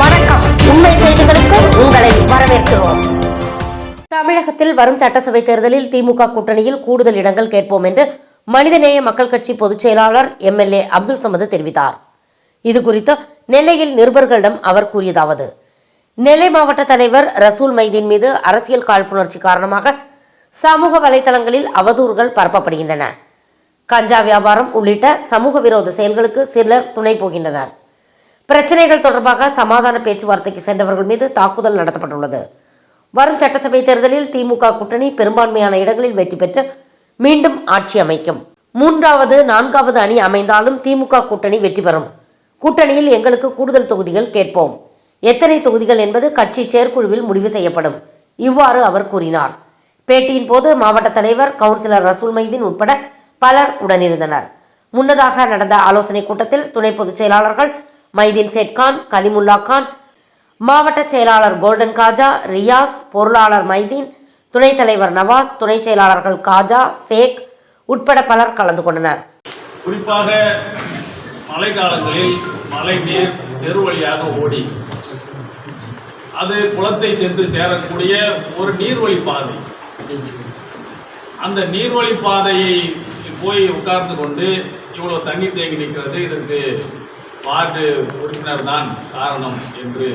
வணக்கம். உண்மை செய்திகளுக்கு உங்களை வரவேற்கிறோம். தமிழகத்தில் வரும் சட்டசபை தேர்தலில் திமுக கூட்டணியில் கூடுதல் இடங்கள் கேட்போம் என்று மனிதநேய மக்கள் கட்சி பொதுச் செயலாளர் எம்எல்ஏ அப்துல் சமது தெரிவித்தார். இது குறித்து நெல்லையில் நிருபர்களிடம் அவர் கூறியதாவது நெல்லை மாவட்ட தலைவர் ரசூல் மைதீன் மீது அரசியல் காழ்ப்புணர்ச்சி காரணமாக சமூக வலைதளங்களில் அவதூறுகள் பரப்பப்படுகின்றன. கஞ்சா வியாபாரம் உள்ளிட்ட சமூக விரோத செயல்களுக்கு சிலர் துணை போகின்றனர். பிரச்சனைகள் தொடர்பாக சமாதான பேச்சுவார்த்தைக்கு சென்றவர்கள் மீது தாக்குதல் நடத்தப்பட்டுள்ளது. வரும் சட்டசபை தேர்தலில் திமுக கூட்டணி பெரும்பான்மையான இடங்களில் வெற்றி பெற்று மீண்டும் ஆட்சி அமைக்கும். மூன்றாவது நான்காவது அணி அமைந்தாலும் திமுக கூட்டணி வெற்றி பெறும். கூட்டணியில் எங்களுக்கு கூடுதல் தொகுதிகள் கேட்போம். எத்தனை தொகுதிகள் என்பது கட்சி செயற்குழுவில் முடிவு செய்யப்படும். இவ்வாறு அவர் கூறினார். பேட்டியின் போது மாவட்ட தலைவர் கவுன்சிலர் ரசூல் மைதீன் உட்பட பலர் உடனிருந்தனர். முன்னதாக நடந்த ஆலோசனைக் கூட்டத்தில் துணை பொதுச் செயலாளர்கள் மைதீன் சேட்கான் கலிமுல்லா கான் மாவட்ட செயலாளர் கோல்டன் காஜா ரியாஸ் பொருளாளர் மைதீன் துணைத் தலைவர் நவாஸ் துணை செயலாளர்கள் காஜா சேக் உட்பட பலர் கலந்து கொண்டனர். குறிப்பாக மழைக்காலங்களில் மழை நீர் தெரு வழியாக ஓடி அது குளத்தை சென்று சேரக்கூடிய ஒரு நீர்வழி பாதை. அந்த நீர்வழி பாதையை போய் உட்கார்ந்து கொண்டு இவ்வளவு தண்ணீர் தேங்கி நிற்கிறது இதற்கு வார்டு உறுப்பினர் தான் காரணம் என்று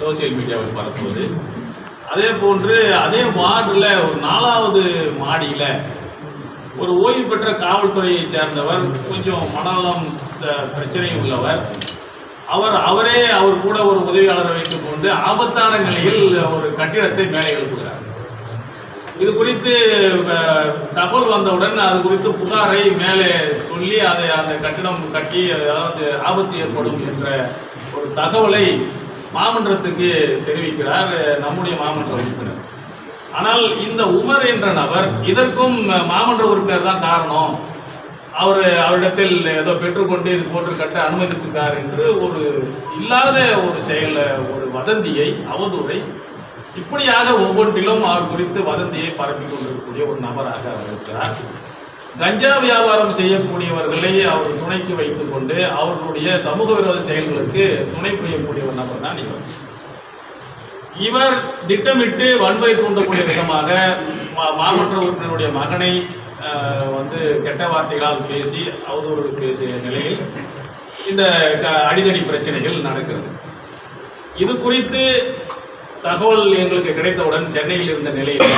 சோசியல் மீடியாவில் பரப்புவது. அதே போன்று அதே வார்டில் ஒரு நாலாவது மாடியில் ஒரு ஓய்வு பெற்ற காவல்துறையைச் சேர்ந்தவர் கொஞ்சம் மனநலம் ச- பிரச்சனை உள்ளவர். அவர் அவரே அவர் கூட ஒரு உதவியாளரை வைத்துக் கொண்டு ஆபத்தான நிலையில் ஒரு கட்டிடத்தை மேலே எழுப்புகிறார் இது குறித்து தகவல் வந்தவுடன் அது குறித்து புகாரை மேலே சொல்லி அதை அந்த கட்டிடம் கட்டி அதாவது ஆபத்து ஏற்படும் என்ற ஒரு தகவலை மாமன்றத்துக்கு தெரிவிக்கிறார் நம்முடைய மாமன்ற உறுப்பினர். ஆனால் இந்த உமர் என்ற நபர் இதற்கும் மாமன்ற உறுப்பினர் தான் காரணம். அவர் அவரிடத்தில் ஏதோ பெற்றுக்கொண்டு இது போன்று கட்ட அனுமதித்திருக்கார் என்று ஒரு இல்லாத ஒரு செயல ஒரு வதந்தியை அவதூறை இப்படியாக ஒவ்வொன்றிலும் அவர் குறித்து வதந்தியை பரப்பிக் கொண்டிருக்கக்கூடிய ஒரு நபராக அவர் இருக்கிறார். கஞ்சா வியாபாரம் செய்யக்கூடியவர்களை அவர் துணைக்கு வைத்துக் கொண்டு அவர்களுடைய சமூக விரோத செயல்களுக்கு துணை புரியக்கூடிய ஒரு நபர் தான் இவர். இவர் திட்டமிட்டு வன்முறை தூண்டக்கூடிய விதமாக மா- மாமன்ற உறுப்பினருடைய மகனை வந்து கெட்ட வார்த்தைகளால் பேசி அவதூறு பேசிய நிலையில் இந்த க- அடிதடி பிரச்சனைகள் நடக்கிறது. இது குறித்து தகவல் எங்களுக்கு கிடைத்தவுடன் சென்னையில் இருந்த நிலையில்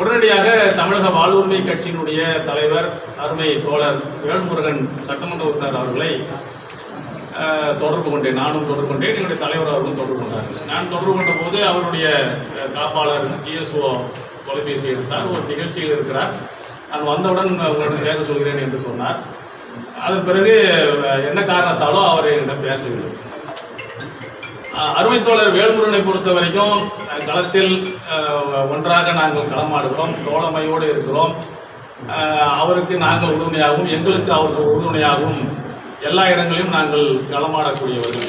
உடனடியாக தமிழக வாழ்வுரிமை கட்சியினுடைய தலைவர் அருமை தோழர் வேல்முருகன் சட்டமன்ற உறுப்பினர் அவர்களை தொடர்பு கொண்டேன். நானும் தொடர்பு கொண்டேன். என்னுடைய தலைவர் அவர்களும் தொடர்பு கொண்டார் நான் தொடர்பு கொண்ட போது அவருடைய காப்பாளர் இஎஸ்ஓ தொலைபேசி எடுத்தார். ஒரு நிகழ்ச்சியில் இருக்கிறார். நான் வந்தவுடன் உங்களிடம் பேச சொல்கிறேன் என்று சொன்னார். அதன் பிறகு என்ன காரணத்தாலோ அவர் என்னிடம் பேசவில்லை. அருமை தோழர் வேல்முருகனை பொறுத்த வரைக்கும் களத்தில் ஒன்றாக நாங்கள் களமாடுகிறோம். தோழமையோடு இருக்கிறோம். அவருக்கு நாங்கள் உறுதுணையாகவும் எங்களுக்கு அவருக்கு உறுதுணையாகவும் எல்லா இடங்களிலும் நாங்கள் களமாடக்கூடியவர்கள்.